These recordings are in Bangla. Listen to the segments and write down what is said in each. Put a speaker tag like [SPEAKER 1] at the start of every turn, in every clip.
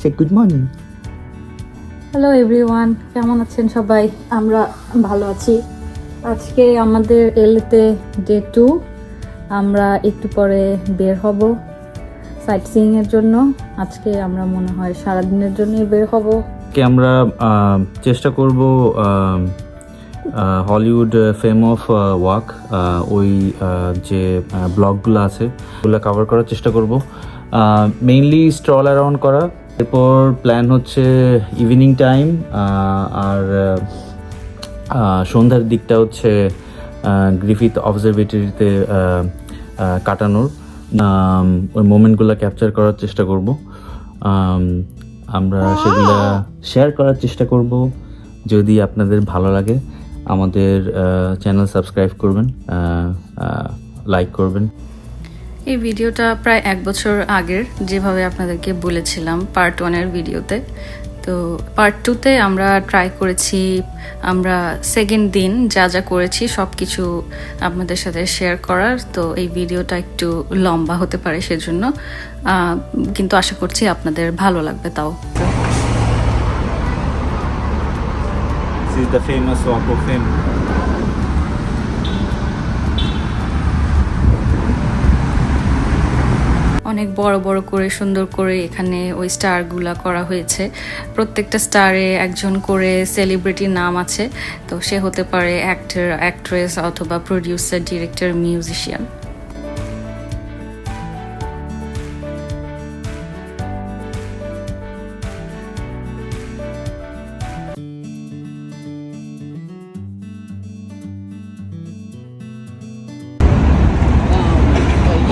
[SPEAKER 1] সে গুড মর্নিং
[SPEAKER 2] হ্যালো এভরিওয়ান কেমন আছেন সবাই? আমরা ভালো আছি। আজকে আমাদের এলতে ডে টু আমরা একটু পরে বের হব সাইট সিইং এর জন্য। আজকে আমরা মনে হয় সারাদিনের জন্যই বের হব।
[SPEAKER 1] কে আমরা চেষ্টা করব হলিউড ফেম অফ ওয়াক ওই যে ব্লগগুলো আছে ওগুলো কভার করার চেষ্টা করব। মেইনলি স্ট্রল অ্যারাউন্ড করা। এরপর প্ল্যান হচ্ছে ইভিনিং টাইম আর সন্ধ্যার দিকটা হচ্ছে গ্রিফিথ অবজারভেটরিতে কাটানোর। ওই মোমেন্টগুলো ক্যাপচার করার চেষ্টা করব। আমরা সেগুলা শেয়ার করার চেষ্টা করব। যদি আপনাদের ভালো লাগে, আমাদের চ্যানেল সাবস্ক্রাইব করবেন লাইক করবেন।
[SPEAKER 2] এই ভিডিওটা প্রায় এক বছর আগের, যেভাবে আপনাদেরকে বলেছিলাম পার্ট ওয়ানের ভিডিওতে। তো পার্ট টুতে আমরা ট্রাই করেছি, আমরা সেকেন্ড দিন যা যা করেছি সব কিছু আপনাদের সাথে শেয়ার করার। তো এই ভিডিওটা একটু লম্বা হতে পারে সেজন্য কিন্তু আশা করছি আপনাদের ভালো লাগবে তাও।
[SPEAKER 1] This is the famous.
[SPEAKER 2] অনেক বড় বড় করে, সুন্দর করে এখানে ওই স্টারগুলা করা হয়েছে। প্রত্যেকটা স্টারে একজন করে সেলিব্রিটির নাম আছে। তো সে হতে পারে অ্যাক্টর অ্যাক্ট্রেস অথবা producer director musician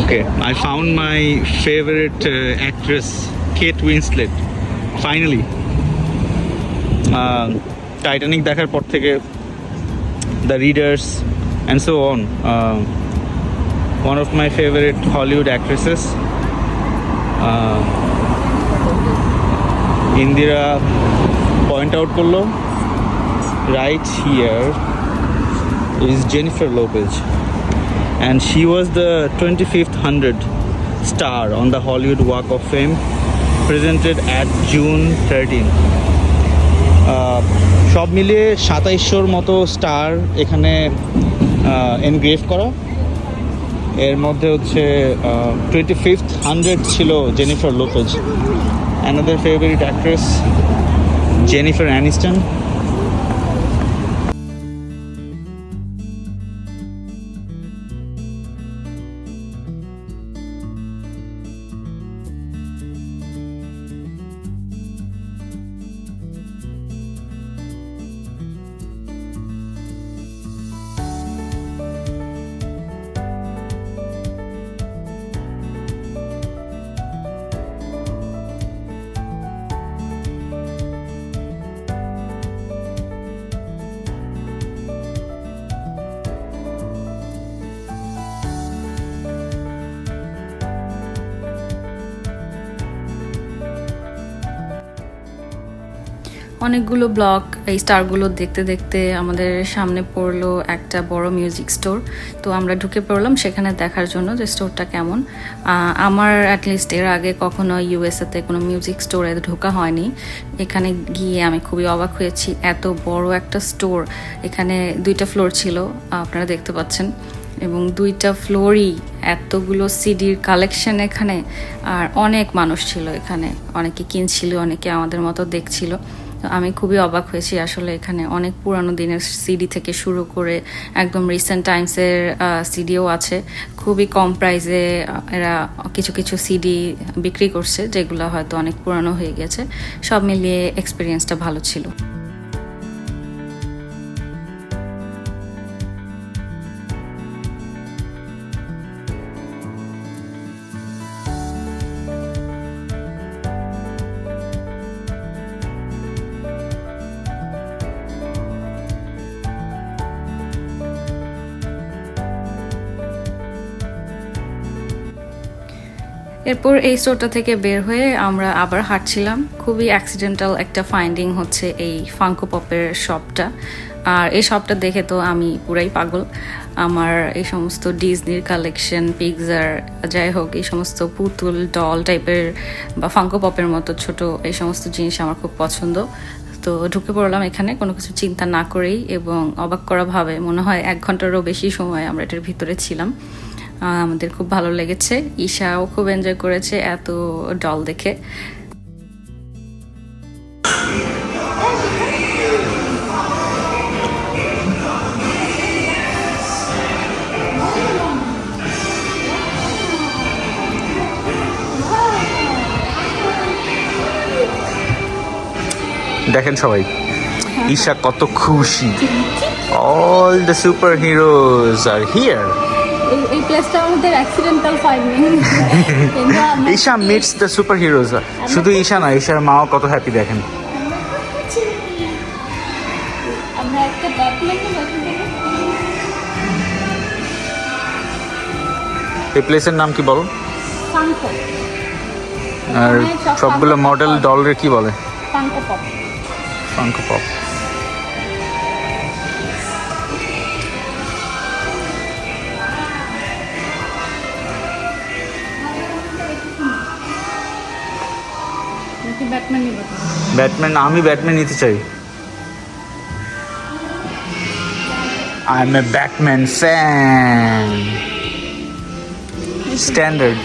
[SPEAKER 3] Okay, I found my favorite uh, actress, Kate Winslet. Finally. Uh, Titanic দেখার পর থেকে the readers and so on one of my favourite Hollywood actresses Indira point out করল right here is Jennifer Lopez and she was the 25th 100 star on the Hollywood Walk of Fame presented at June 13 আহ, সব মিলিয়ে সাতাইশশোর মতো স্টার এখানে এনগ্রেভ করা। এর মধ্যে হচ্ছে টোয়েন্টি ফিফথ হান্ড্রেড ছিল Jennifer Lopez another favourite actress Jennifer Aniston
[SPEAKER 2] অনেকগুলো ব্লক এই স্টারগুলো দেখতে দেখতে আমাদের সামনে পড়ল একটা বড় মিউজিক স্টোর তো আমরা ঢুকে পড়লাম সেখানে দেখার জন্য যে স্টোরটা কেমন। আমার অ্যাটলিস্ট এর আগে কখনো ইউএসএতে কোনো মিউজিক স্টোরে ঢোকা হয়নি। এখানে গিয়ে আমি খুবই অবাক হয়েছি। এত বড় একটা স্টোর এখানে দুইটা ফ্লোর ছিল, আপনারা দেখতে পাচ্ছেন। এবং দুইটা ফ্লোরই এতগুলো সিডির কালেকশন এখানে। আর অনেক মানুষ ছিল এখানে। অনেকে কিনছিল, অনেকে আমাদের মতো দেখছিল। তো আমি খুবই অবাক হয়েছি আসলে এখানে অনেক পুরানো দিনের সিডি থেকে শুরু করে একদম রিসেন্ট টাইমসের সিডিও আছে। খুবই কম প্রাইসে এরা কিছু কিছু সিডি বিক্রি করছে, যেগুলো হয়তো অনেক পুরানো হয়ে গেছে। সব মিলিয়ে এক্সপিরিয়েন্সটা ভালো ছিল। এরপর এই স্টোরটা থেকে বের হয়ে আমরা আবার হাঁটছিলাম। খুবই অ্যাক্সিডেন্টাল একটা ফাইন্ডিং হচ্ছে এই ফাঙ্কো পপের শপটা আর এই শপটা দেখে তো আমি পুরাই পাগল। আমার এই সমস্ত ডিজনির কালেকশন পিকজার যাই হোক, এই সমস্ত পুতুল ডল টাইপের বা ফাঙ্কো পপের মতো ছোট এই সমস্ত জিনিস আমার খুব পছন্দ। তো ঢুকে পড়লাম এখানে, কোনো কিছু চিন্তা না করেই এবং অবাক করা ভাবে মনে হয় এক ঘন্টারও বেশি সময় আমরা এটার ভিতরে ছিলাম। আমাদের খুব ভালো লেগেছে। ঈশাও খুব এনজয় করেছে এত ডল দেখে।
[SPEAKER 3] দেখেন সবাই ঈশা কত খুশি। All the super heroes are here
[SPEAKER 2] এই প্লেসটা আমাদের অ্যাক্সিডেন্টাল আমরা
[SPEAKER 3] Isha meets the super heroes শুধু ঈশা না ঈশার মাও কত হ্যাপি দেখেন।
[SPEAKER 2] আমরা একটা
[SPEAKER 3] এই প্লেসের নাম কি বলো? আর সবগুলো মডেল। ডলের কি বলে?
[SPEAKER 2] পপ
[SPEAKER 3] পপ
[SPEAKER 2] ব্যাটম্যান নিব
[SPEAKER 3] ব্যাটম্যান আমি ব্যাটম্যান নিতে চাই। I am a Batman fan standard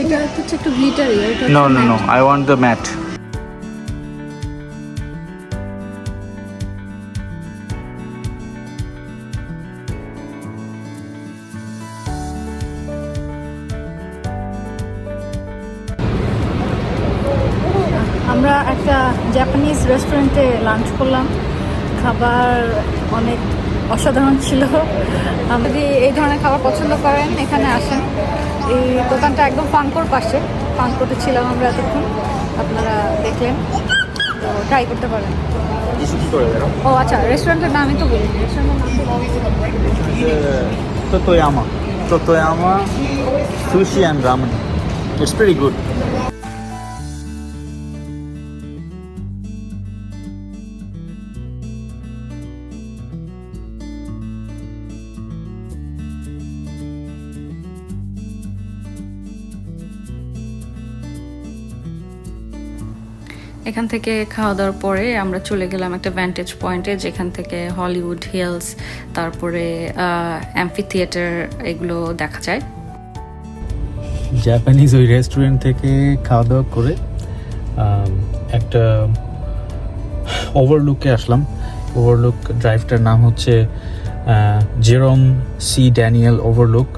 [SPEAKER 2] এটা হচ্ছে একটু glittery
[SPEAKER 3] no no no I want the matte
[SPEAKER 4] রেস্টুরেন্টে লাঞ্চ করলাম। খাবার অনেক অসাধারণ ছিল। আপনি যদি এই ধরনের খাবার পছন্দ করেন এখানে আসেন। এই দোকানটা একদম ফাঙ্কোর পাশে। ফাঙ্কোতে ছিলাম আমরা এতক্ষণ। আপনারা দেখলেন। তো ট্রাই করতে পারেন। ও আচ্ছা রেস্টুরেন্টের নামই তো বলি রেস্টুরেন্টের নাম তো
[SPEAKER 3] Totoyama. Totoyama sushi and ramen. It's pretty
[SPEAKER 2] এখান থেকে খাওয়া দাওয়ার পরে আমরা চলে গেলাম একটা ভ্যান্টেজ পয়েন্টে যেখান থেকে হলিউড হিলস তারপরে অ্যাম্পি থিয়েটার এগুলো দেখা যায়।
[SPEAKER 1] জাপানিজ ওই রেস্টুরেন্ট থেকে খাওয়া দাওয়া করে একটা ওভারলুকে আসলাম। ওভারলুক ড্রাইভটার নাম হচ্ছে জেরম সি ড্যানিয়েল ওভারলুক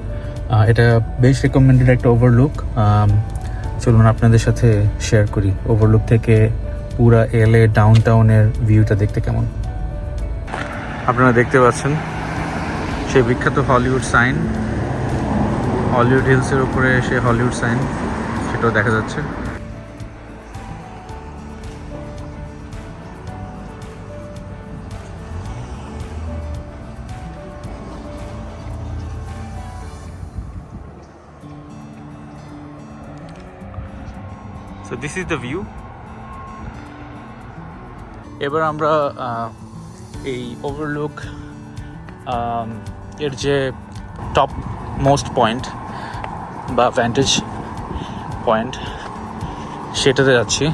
[SPEAKER 1] এটা বেশ রেকমেন্ডেড একটা ওভারলুক চলুন আপনাদের সাথে শেয়ার করি। ওভারলুক থেকে পুরা এলএ ডাউন টাউনের ভিউটা দেখতে কেমন?
[SPEAKER 3] আপনারা দেখতে পাচ্ছেন সেই বিখ্যাত হলিউড সাইন হলিউড হিলসের উপরে সে হলিউড সাইন সেটাও দেখা যাচ্ছে। So this is the view এবার আমরা এই ওভারলুক এর যে টপ মোস্ট পয়েন্ট বা ভ্যান্টেজ পয়েন্ট সেটাতে যাচ্ছি।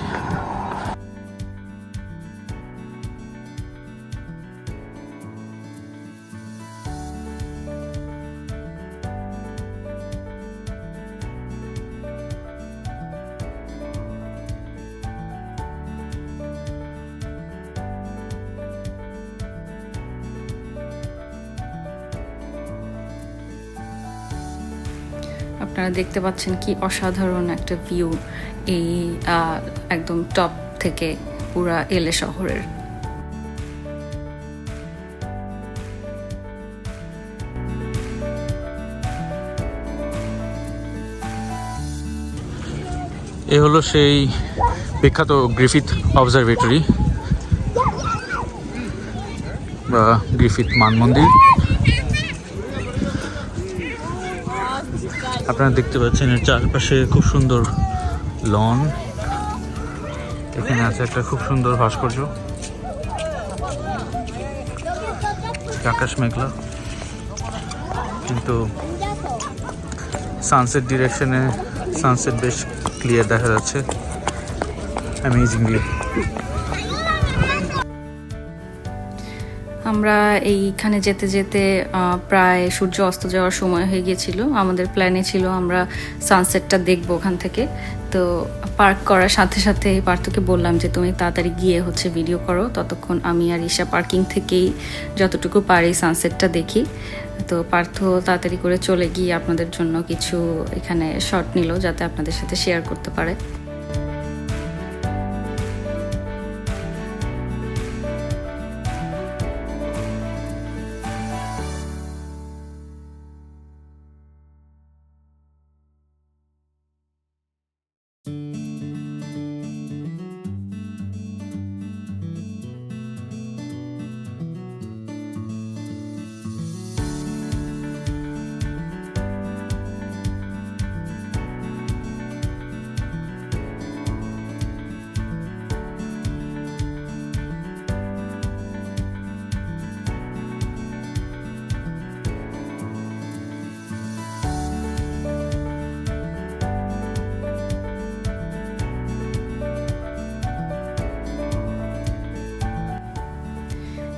[SPEAKER 2] আপনারা দেখতে পাচ্ছেন কি অসাধারণ একটা ভিউ এই একদম টপ থেকে পুরা এলে শহরের।
[SPEAKER 3] এ হলো সেই বিখ্যাত গ্রিফিথ অবজারভেটরি, বা গ্রিফিথ মান আপনারা দেখতে পাচ্ছেন, এর চারপাশে খুব সুন্দর লন। এখানে আছে একটা খুব সুন্দর ভাস্কর্য। আকাশ মেঘলা। কিন্তু সানসেট ডিরেকশনে সানসেট বেশ ক্লিয়ার দেখা যাচ্ছে। অ্যামেজিং
[SPEAKER 2] আমরা এইখানে যেতে যেতে প্রায় সূর্য অস্ত যাওয়ার সময় হয়ে গিয়েছিল। আমাদের প্ল্যানে ছিল আমরা সানসেটটা দেখব ওখান থেকে। তো পার্ক করার সাথে সাথে পার্থকে বললাম যে, তুমি তাড়াতাড়ি গিয়ে হচ্ছে ভিডিও করো। ততক্ষণ আমি আর ঈশা পার্কিং থেকেই যতটুকু পারি সানসেটটা দেখি। তো পার্থ তাড়াতাড়ি করে চলে গিয়ে আপনাদের জন্য কিছু এখানে শট নিল যাতে আপনাদের সাথে শেয়ার করতে পারে।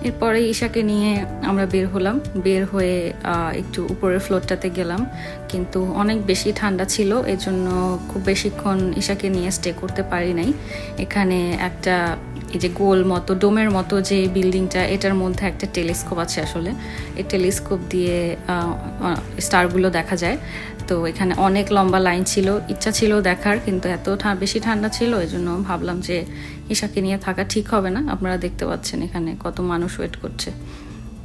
[SPEAKER 2] এরপরে ঈশাকে নিয়ে আমরা বের হলাম। বের হয়ে একটু উপরের ফ্লোরটাতে গেলাম। কিন্তু অনেক বেশি ঠান্ডা ছিল, এজন্য খুব বেশিক্ষণ ঈশাকে নিয়ে স্টে করতে পারি নাই। এখানে একটা এই যে গোল মতো, ডোমের মতো যে বিল্ডিংটা, এটার মধ্যে একটা টেলিস্কোপ আছে আসলে। এই টেলিস্কোপ দিয়ে স্টারগুলো দেখা যায়। তো এখানে অনেক লম্বা লাইন ছিল, ইচ্ছা ছিল দেখার, কিন্তু এত বেশি ঠান্ডা ছিল এই জন্য ভাবলাম যে ঈশাকে নিয়ে থাকা ঠিক হবে না। আপনারা দেখতে পাচ্ছেন এখানে কত মানুষ ওয়েট করছে।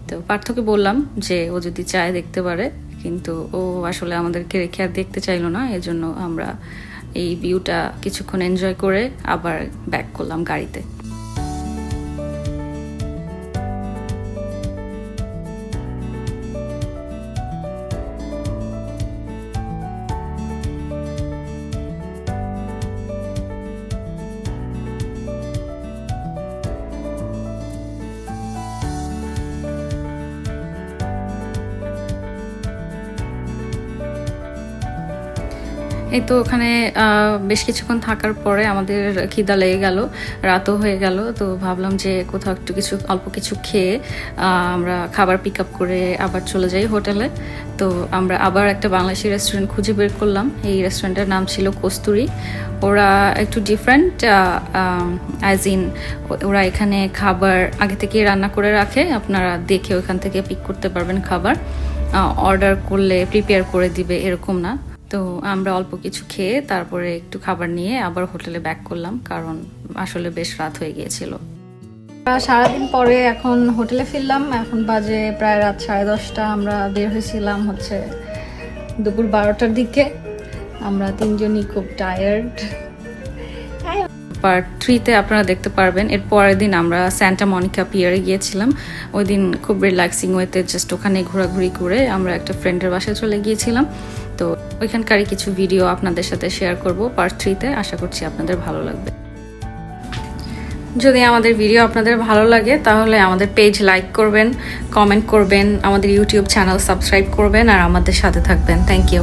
[SPEAKER 2] তো পার্থকে বললাম যে ও যদি চায় দেখতে পারে, কিন্তু ও আসলে আমাদেরকে রেখে আর দেখতে চাইলো না। এজন্য আমরা এই ভিউটা কিছুক্ষণ এনজয় করে আবার ব্যাক করলাম গাড়িতে। এই তো ওখানে বেশ কিছুক্ষণ থাকার পরে আমাদের খিদা লেগে গেল, রাতও হয়ে গেল, তো ভাবলাম যে কোথাও একটু কিছু, অল্প কিছু খেয়ে আমরা খাবার পিক আপ করে আবার চলে যাই হোটেলে। তো আমরা আবার একটা বাংলাদেশি রেস্টুরেন্ট খুঁজে বের করলাম। এই রেস্টুরেন্টের নাম ছিল কস্তুরি। ওরা একটু ডিফারেন্ট অ্যাজ ইন ওরা এখানে খাবার আগে থেকে রান্না করে রাখে। আপনারা দেখে ওখান থেকে পিক করতে পারবেন খাবার। অর্ডার করলে প্রিপেয়ার করে দিবে, এরকম না। তো আমরা অল্প কিছু খেয়ে তারপরে একটু খাবার নিয়ে আবার হোটেলে ব্যাক করলাম কারণ আসলে বেশ রাত হয়ে গিয়েছিল।
[SPEAKER 4] সারাদিন পরে এখন হোটেলে ফিরলাম এখন বাজে প্রায় রাত সাড়ে দশটা আমরা বের হয়েছিলাম হচ্ছে দুপুর বারোটার দিকে। আমরা তিনজনই খুব টায়ার্ড
[SPEAKER 2] পার্ট থ্রিতে আপনারা দেখতে পারবেন এর পরের দিন আমরা স্যান্টা মনিকা পিয়ারে গিয়েছিলাম। ওই দিন খুব রিল্যাক্সিং ওয়েতে জাস্ট ওখানে ঘোরাঘুরি করে আমরা একটা ফ্রেন্ডের বাসায় চলে গিয়েছিলাম। তো ওইখানকারই কিছু ভিডিও আপনাদের সাথে শেয়ার করব পার্ট থ্রিতে আশা করছি আপনাদের ভালো লাগবে। যদি আমাদের ভিডিও আপনাদের ভালো লাগে, তাহলে আমাদের পেজ লাইক করবেন কমেন্ট করবেন, আমাদের ইউটিউব চ্যানেল সাবস্ক্রাইব করবেন, আর আমাদের সাথে থাকবেন। Thank you